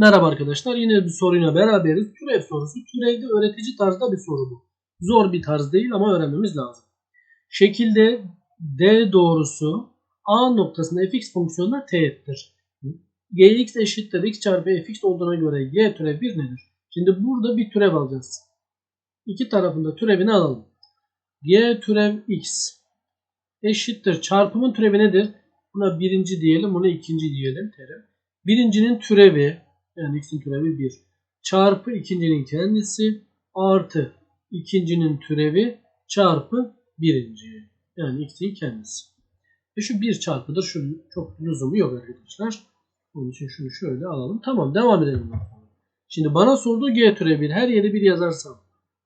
Merhaba arkadaşlar yine bir soruyla beraberiz. Türev sorusu. Türevde öğretici tarzda bir soru bu. Zor bir tarz değil ama öğrenmemiz lazım. Şekilde D doğrusu A noktasında fx fonksiyonuna teğettir. gx eşittir x çarpı fx olduğuna göre y türev 1 nedir? Şimdi burada bir türev alacağız. İki tarafında türevini alalım. y türev x eşittir. Çarpımın türevi nedir? Buna birinci diyelim, buna ikinci diyelim terim. Birincinin türevi yani x'in türevi 1 çarpı ikincinin kendisi artı ikincinin türevi çarpı birinci. Yani x'in kendisi. Ve şu 1 çarpıdır. Şunun çok lüzumu yok arkadaşlar. Onun için şunu şöyle alalım. Tamam devam edelim. Şimdi bana sorduğu g türev 1. Her yere 1 yazarsam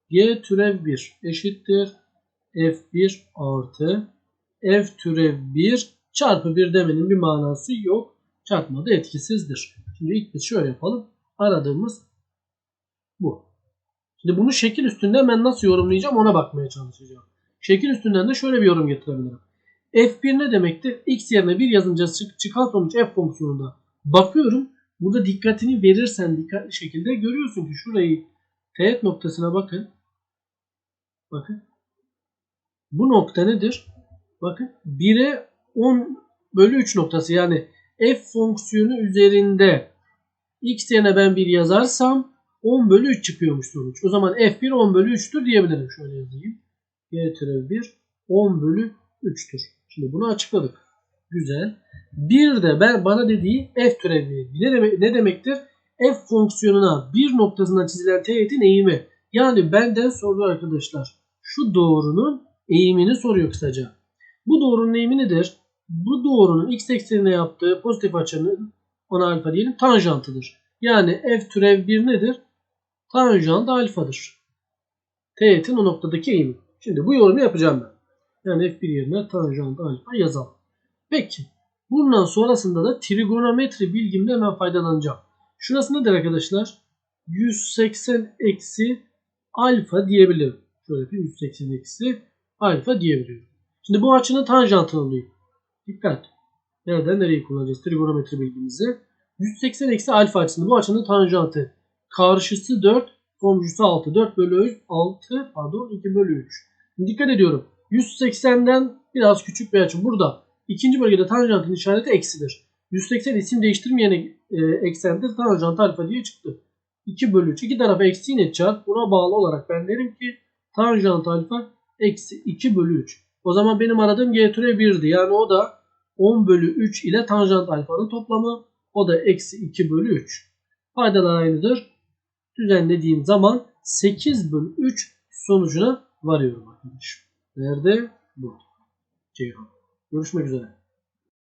g türev 1 eşittir f1 artı f türev 1 çarpı 1 demenin bir manası yok. Çarpma da etkisizdir. Şimdi ilk biz şöyle yapalım. Aradığımız bu. Şimdi bunu şekil üstünde ben nasıl yorumlayacağım ona bakmaya çalışacağım. Şekil üstünden de şöyle bir yorum getirebilirim. F1 ne demektir? X yerine 1 yazınca çık- çıkan sonuç F fonksiyonunda. Bakıyorum. Burada dikkatini verirsen dikkatli şekilde görüyorsun ki şurayı teğet noktasına bakın. Bakın. Bu nokta nedir? Bakın 1'e 10 bölü 3 noktası yani f fonksiyonu üzerinde x yerine ben 1 yazarsam 10 bölü 3 çıkıyormuş sonuç. O zaman f1 10 bölü 3'tür diyebilirim. Şöyle yazayım. g türev 1 10 bölü 3'tür. Şimdi bunu açıkladık. Güzel. Bir de ben bana dediği f türevi. Ne, demek, ne demektir? f fonksiyonuna bir noktasından çizilen teğetin eğimi. Yani benden sordu arkadaşlar. Şu doğrunun eğimini soruyor kısaca. Bu doğrunun eğimi nedir? Bu doğrunun x eksenine yaptığı pozitif açının ona alfa diyelim tanjantıdır. Yani f türev 1 nedir? Tanjant alfadır. Teğetin o noktadaki eğimi. Şimdi bu yorumu yapacağım ben. Yani f1 yerine tanjant alfa yazalım. Peki. Bundan sonrasında da trigonometri bilgimde hemen faydalanacağım. Şurası nedir arkadaşlar? 180 eksi alfa diyebilirim. Şöyle yapayım 180 eksi alfa diyebiliyorum. Şimdi bu açının tanjantını alayım. Dikkat. Nereden nereye kullanacağız trigonometri bilgimizi? 180 eksi alfa açısında bu açının tanjantı. Karşısı 4, komşusu 6. 4 bölü 6 pardon 2 bölü 3. Şimdi dikkat ediyorum. 180'den biraz küçük bir açı. Burada ikinci bölgede tanjantın işareti eksidir. 180 isim değiştirmeyen e, eksende tanjant alfa diye çıktı. 2 bölü 3. İki tarafa eksi çarp. Buna bağlı olarak ben derim ki tanjant alfa eksi 2 bölü 3. O zaman benim aradığım g türev 1'di. Yani o da 10 bölü 3 ile tanjant alfanın toplamı. O da eksi 2 bölü 3. Paydalar aynıdır. Düzenlediğim zaman 8 bölü 3 sonucuna varıyorum arkadaşım. Nerede? Bu. Ceyhan. Görüşmek üzere.